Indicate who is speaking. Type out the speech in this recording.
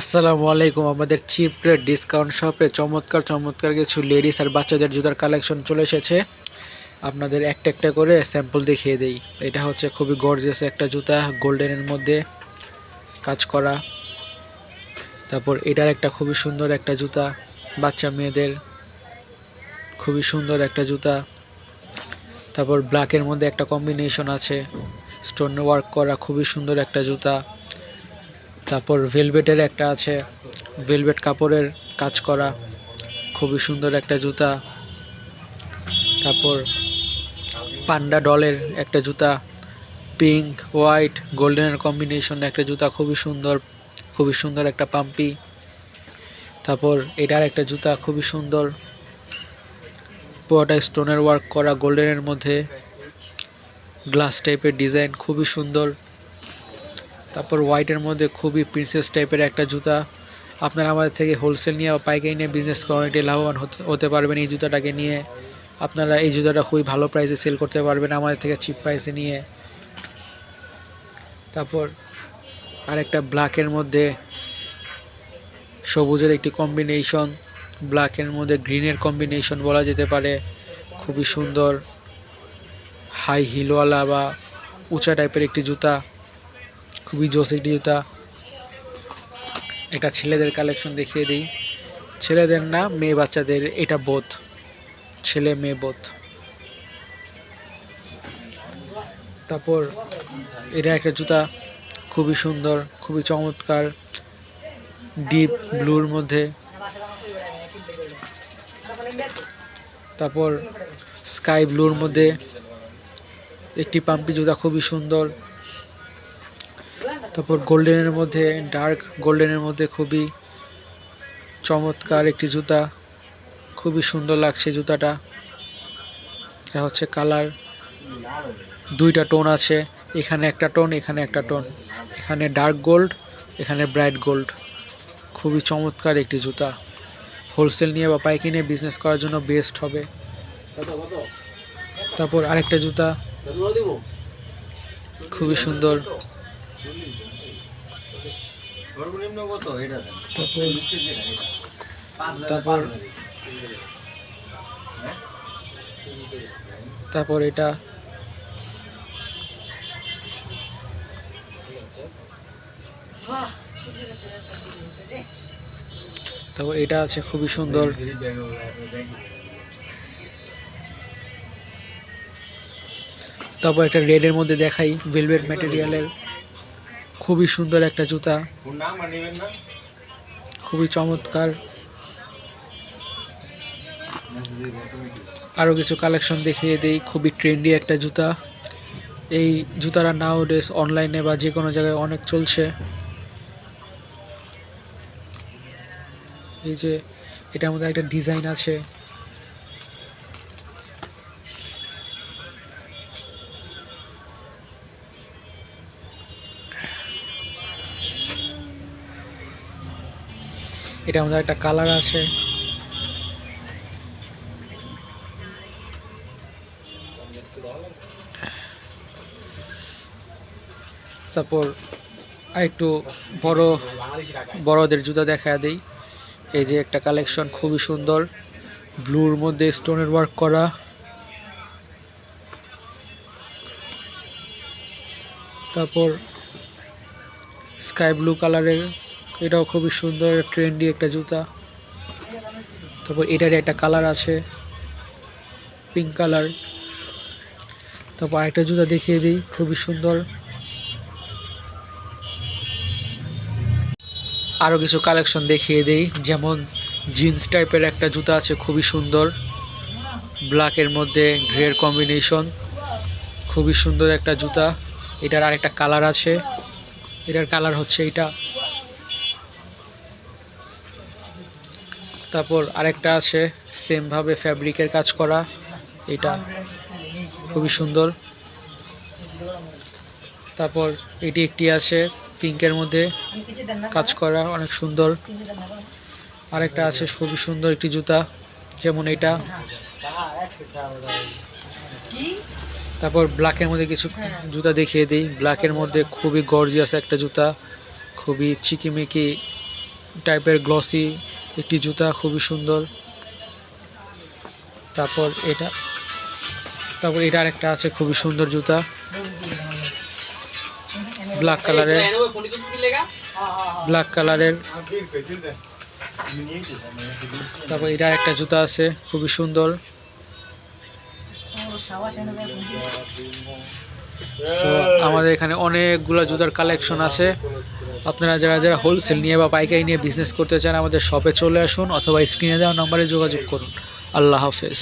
Speaker 1: আসসালামু আলাইকুম, আমাদের চিপ ডিসকাউন্ট শপে চমৎকার চমৎকার কিছু লেডিস আর বাচ্চাদের জুতার কালেকশন চলে এসেছে। আপনাদের একটা একটা করে স্যাম্পল দেখিয়ে দেই। এটা হচ্ছে খুবই গর্জিয়াস একটা জুতা গোল্ডেনের মধ্যে কাজ করা। তারপর এটার একটা খুবই সুন্দর একটা জুতা, বাচ্চা মেয়েদের খুবই সুন্দর একটা জুতা। তারপর ব্ল্যাকের মধ্যে একটা কম্বিনেশন আছে স্টোন ওয়ার্ক করা খুবই সুন্দর একটা জুতা। তারপর ভেলভেটের একটা আছে। ভেলভেট কাপড়ের কাজ করা, খুবই সুন্দর একটা জুতা। তারপর পান্ডা ডলের একটা জুতা, পিঙ্ক, হোয়াইট গোল্ডেনের কম্বিনেশন একটা জুতা, খুবই সুন্দর খুবই সুন্দর একটা পাম্পি। তারপর এটার একটা জুতা, খুবই সুন্দর। পুরোটা স্টোনের ওয়ার্ক করা, গোল্ডেনের মধ্যে। গ্লাস টাইপের ডিজাইন খুবই সুন্দর। তারপর হোয়াইটের মধ্যে খুবই প্রিন্সেস টাইপের একটা জুতা। আপনারা আমাদের থেকে হোলসেল নিয়ে বা পাইকারি নিয়ে বিজনেস কমিটি লাভবান হতে- হতে পারবেন এই জুতাটাকে নিয়ে। আপনারা এই জুতাটা খুবই ভালো প্রাইসে সেল করতে পারবেন আমাদের থেকে চিপ প্রাইসে নিয়ে। তারপর আরেকটা ব্ল্যাকের মধ্যে সবুজের একটি কম্বিনেশন ব্ল্যাকের মধ্যে গ্রিনের কম্বিনেশন বলা যেতে পারে। খুবই সুন্দর হাই হিলওয়ালা বা উঁচা টাইপের একটি জুতা। খুবই জোস একটি জুতা একটা ছেলেদের কালেকশন দেখিয়ে দিই। ছেলেদের না, মেয়ে বাচ্চাদের, এটা বোধ ছেলে, মেয়ে বোধ তারপর এটা একটা জুতা, খুবই সুন্দর, খুবই চমৎকার ডিপ ব্লুর মধ্যে। তারপর স্কাই ব্লুর মধ্যে। একটি পাম্পি জুতা খুবই সুন্দর। তারপর গোল্ডেনের মধ্যে, ডার্ক গোল্ডেনের মধ্যে খুবই চমৎকার একটি জুতা। খুবই সুন্দর লাগছে জুতাটা। এটা হচ্ছে কালার। দুইটা টোন আছে। এখানে একটা টোন, এখানে একটা টোন। এখানে ডার্ক গোল্ড, এখানে ব্রাইট গোল্ড। খুবই চমৎকার একটি জুতা। হোলসেল নিয়ে বা পাইকি নিয়ে বিজনেস করার জন্য বেস্ট হবে। তারপর আরেকটা জুতা। খুবই সুন্দর। তারপর
Speaker 2: এটা।
Speaker 1: তারপর? তারপর এটা তারপর এটা আছে খুবই সুন্দর তারপর একটা রেডের মধ্যে দেখাই ভেলভেট ম্যাটেরিয়ালের খুবই সুন্দর একটা জুতা। খুবই চমৎকার। আরও কিছু কালেকশন দেখিয়ে দেই, খুবই ট্রেন্ডি একটা জুতা। এই জুতারা নাও ডেস অনলাইনে বা যে কোনো জায়গায় অনেক চলছে। এই যে, এটার মধ্যে একটা ডিজাইন আছে। এটার মধ্যে একটা কালার আছে। তারপর আরেকটু বড় বড়দের জুতা দেখা দেই। এই যে একটা কালেকশন খুবই সুন্দর। ব্লুর মধ্যে স্টোনের ওয়ার্ক করা। তারপর স্কাই ব্লু কালারের এটাও খুবই সুন্দর ট্রেন্ডি একটা জুতা। তারপর এটার একটা কালার আছে পিঙ্ক কালার তারপর আরেকটা জুতা দেখিয়ে দিই, খুবই সুন্দর। আরও কিছু কালেকশন দেখিয়ে দিই, যেমন জিন্স টাইপের একটা জুতা আছে, খুবই সুন্দর। ব্ল্যাকের মধ্যে গ্রের কম্বিনেশন খুবই সুন্দর একটা জুতা। এটার আরেকটা কালার আছে। এটার কালার হচ্ছে এটা। তারপর আরেকটা আছে সেমভাবে ফ্যাব্রিকের কাজ করা। এটা খুবই সুন্দর। তারপর এটি একটি আছে পিঙ্কের মধ্যে কাজ করা, অনেক সুন্দর। আরেকটা আছে, খুবই সুন্দর একটি জুতা, যেমন এটা। তারপর ব্ল্যাকের মধ্যে কিছু জুতা দেখিয়ে দিই। ব্ল্যাকের মধ্যে খুবই গর্জিয়াস একটা জুতা, খুবই চিকিমিকি টাইপের গ্লসি একটি জুতা খুবই সুন্দর। তারপর এটা তারপর এটা আরেকটা আছে, খুবই সুন্দর জুতা। ব্ল্যাক কালারের ব্ল্যাক কালারের তারপর এটা একটা জুতা আছে, খুবই সুন্দর। আমাদের এখানে অনেকগুলো জুতার কালেকশন আছে। আপনারা যারা যারা হোলসেল নিয়ে বা পাইকারি নিয়ে বিজনেস করতে চান, আমাদের শপে চলে আসুন অথবা স্ক্রিনে দেওয়া নম্বরে যোগাযোগ করুন। আল্লাহ হাফেজ।